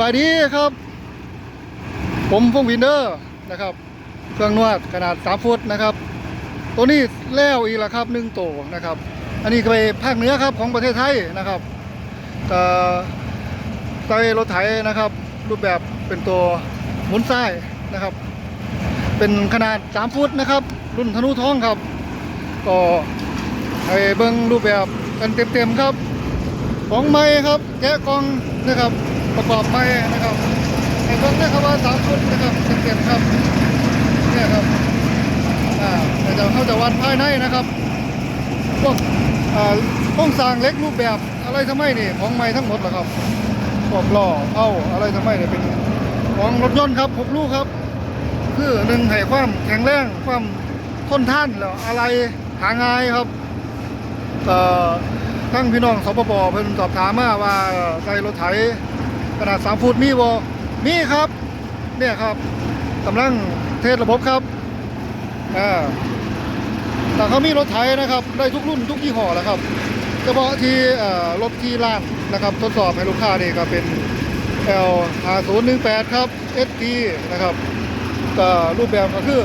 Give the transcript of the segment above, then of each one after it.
บายดีครับ ผมพงวินเดอร์นะครับ เครื่องนวดขนาด3ฟุตนะครับ ตัวนี้แล้วอีกล้วครับหนึ่งตัวนะครับ อันนี้ไปภาคเหนือครับของประเทศไทยนะครับก็ใช้รถไถนะครับ รูปแบบเป็นตัวหมุนซ้ายนะครับ เป็นขนาด3ฟุตนะครับ รุ่นธนูท้องครับ ก็ให้เบิ้งรูปแบบกันเต็มๆครับ ของไม้ครับแกะกองนะครับ ประกอบไม้นะครับให้เบิ้งนะครับว่าสามฟุตนะครับเต็มๆครับเนี่ยครับอ่าเดี๋ยวเขาจะวัดภายในนะครับพวกอ่าโครงสร้างเล็กรูปแบบอะไรทำไมนี่ของไม้ทั้งหมดเหรอครับพวกล้อเอ้าอะไรทำไมเนี่ยเป็นของรถยนต์ครับหกลูกครับ คือหนึ่งให้ความแข็งแรงความทนทานแล้วอะไรหาง่ายครับเอ่อทั้งพี่น้องสปปเพิ่นสอบถามมาว่าใช้รถไถ ขนาด3ฟุตมีบ่มีครับ เนี่ยครับกำลังเทสระบบครับอ่าแต่เขามีรถไถนะครับ ได้ทุกรุ่นทุกยี่ห้อแล้วครับเฉพาะที่รถที่ร้านนะครับ ทดสอบให้ลูกค้านี่ก็เป็น L 5 0 1 8ครับ ST นะครับก็รูปแบบก็คือ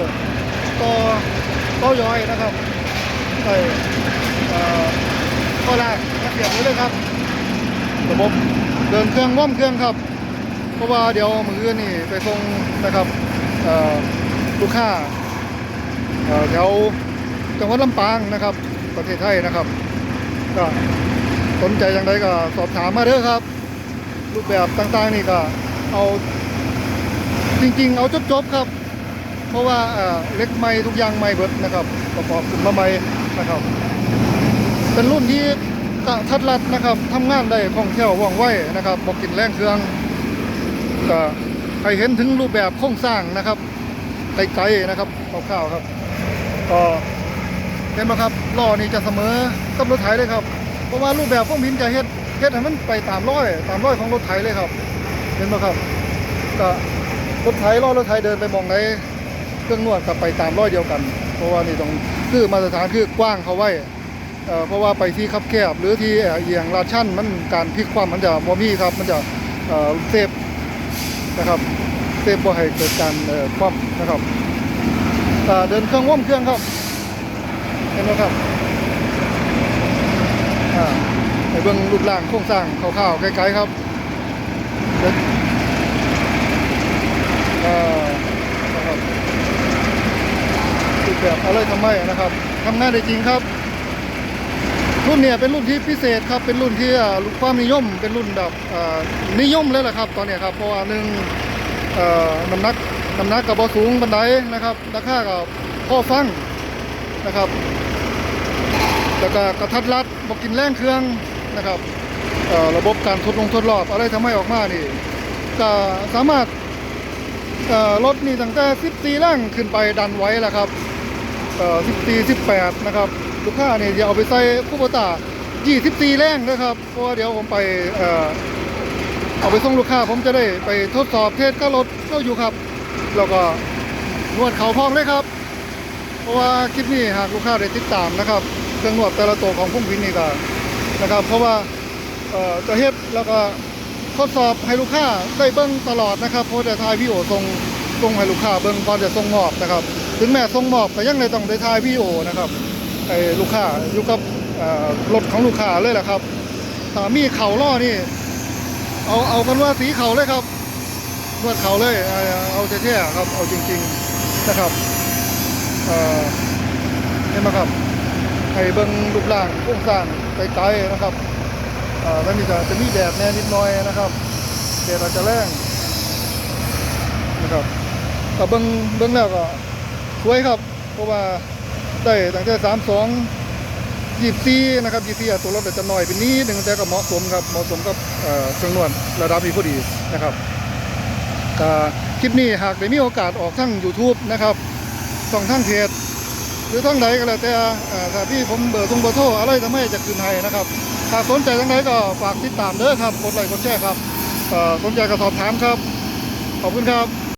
ต่อต่อยอยนะครับใส่เอ่อข้อแรกเสียบเลยครับ ระบบเดินเครื่องว่อมเครื่องครับ เพราะว่าเดี๋ยวมือนี่ไปส่งนะครับลูกค้าแถวจังหวัดลำปางนะครับ ประเทศไทยนะครับ ก็สนใจอย่างไรก็สอบถามมาเด้อครับ รูปแบบต่างๆนี่ก็เอาจริงๆ เอาจบๆครับ เพราะว่าเอ่อเล็กไม่ทุกอย่างไม่เบิดนะครับ ประกอบขึ้นมาใหม่นะครับ เป็นรุ่นที่ กะทัดรัดนะครับทำงานได้คล่องแคล่วว่องไวนะครับบอกกินแรงเครื่องก็ให้เห็นถึงรูปแบบโครงสร้างนะครับไกลๆนะครับคร่าวๆครับ ก็เห็นไหมครับล้อนี่จะเสมอกับรถไถเลยครับ เพราะว่ารูปแบบพวกมินจะเฮ็ดเฮ็ดให้มันไปตามร้อย ตามร้อยของรถไถเลยครับ เห็นไหมครับก็รถไถล้อรถไถเดินไปมองไหนเครื่องนวดก็ไปตามร้อยเดียวกัน เพราะว่านี่ต้องคือมาตรฐานคือกว้างเขาไว้ เพราะว่าไปที่คับแคบหรือที่เอียงลาดชันมันการพลิกความมันจะบ่มีครับ มันจะเซฟนะครับเซฟบ่ให้เกิดการคว่ำนะครับเดินเครื่องว่อมเครื่องครับเห็นไหมครับอ่าให้เบิ่งรูปร่างโครงสร้างคร่าวๆไกลๆครับเดินเอ่อนะครับรูปแบบอะไรทำไมนะครับทำงานได้จริงครับ รุ่นเนี่ยเป็นรุ่นที่พิเศษครับเป็นรุ่นที่ความนิยมเป็นรุ่นแบบนิยมเลยแหละครับ ตอนนี้ครับเพราะว่าหนึ่งน้ำหนักน้ำหนักกับบสูงบันไดนะครับราคากับพ่อฟังนะครับแล้วก็กระทัดรัดบอกกินแรงเครื่องนะครับระบบการทดลงทดรอบอะไรทำให้ออกมานี่ก็สามารถรถนี่ตั้งแต่ 14แรงขึ้นไปดันไว้แหละครับ14 18 นะครับ ลูกค้าเนี่ยจะเอาไปใส่คูโบต้า24 แรงนะครับ เพราะว่าเดี๋ยวผมไปเอ่อเอาไปส่งลูกค้าผมจะได้ไปทดสอบเทสก็รถก็อยู่ครับ แล้วก็นวดเขาพอมเลยครับ เพราะว่าคลิปนี้หากลูกค้าได้ติดตามนะครับเครื่องนวดแต่ละตัวของพุ่งพินนี่ก็นะครับ เพราะว่าเออจะเฮ็ดแล้วก็ทดสอบให้ลูกค้าได้เบิ้งตลอดนะครับเพราะจะถ่ายวิดีโอส่งส่งให้ลูกค้าเบิ้งก่อนจะส่งมอบนะครับ ถึงแม้ส่งมอบก็ยังได้ต้องได้ถ่ายวิดีโอนะครับ ให้ลูกค้าอยู่กับรถของลูกค้าเลยแหละครับถ้ามีเข่าล่อนี่ เอาเอากันว่าสีเข่าเลยครับนวดเข่าเลยเอาเอาเท่ๆครับเอาจริง ๆนะครับเอ่อเห็นไหมครับให้เบิ้งรูปร่างโครงสร้างไกลๆนะครับอ่อแล้วนี่ก็จะมีแดดแน่นิดหน่อยนะครับแดดอาจจะแรงนะครับก็เบิ้งเบิ้งแล้วก็สวยครับ เพราะว่า ได้ตั้งแต่สามสองยี่สีนะครับยี่สีตัวรถจจะน้อยเป็นนี้หนึ่งแต่ก็เหมาะสมครับเหมาะสมกับเครื่องนวดระดับนี้พอดีนะครับคลิปนี้หากได้มีโอกาสออกทั้ง YouTube นะครับส่องทั้งเพจหรือทั้งใดก็แล้วแต่ถ้าพี่ผมเบอร์ทรงเบอร์โทรอะไรทำให้จะคืนให้นะครับถ้าสนใจทั้งใดก็ฝากติดตามเด้อครับกดไลค์กดแชร์ครับสนใจก็สอบถามครับ ขอบคุณครับ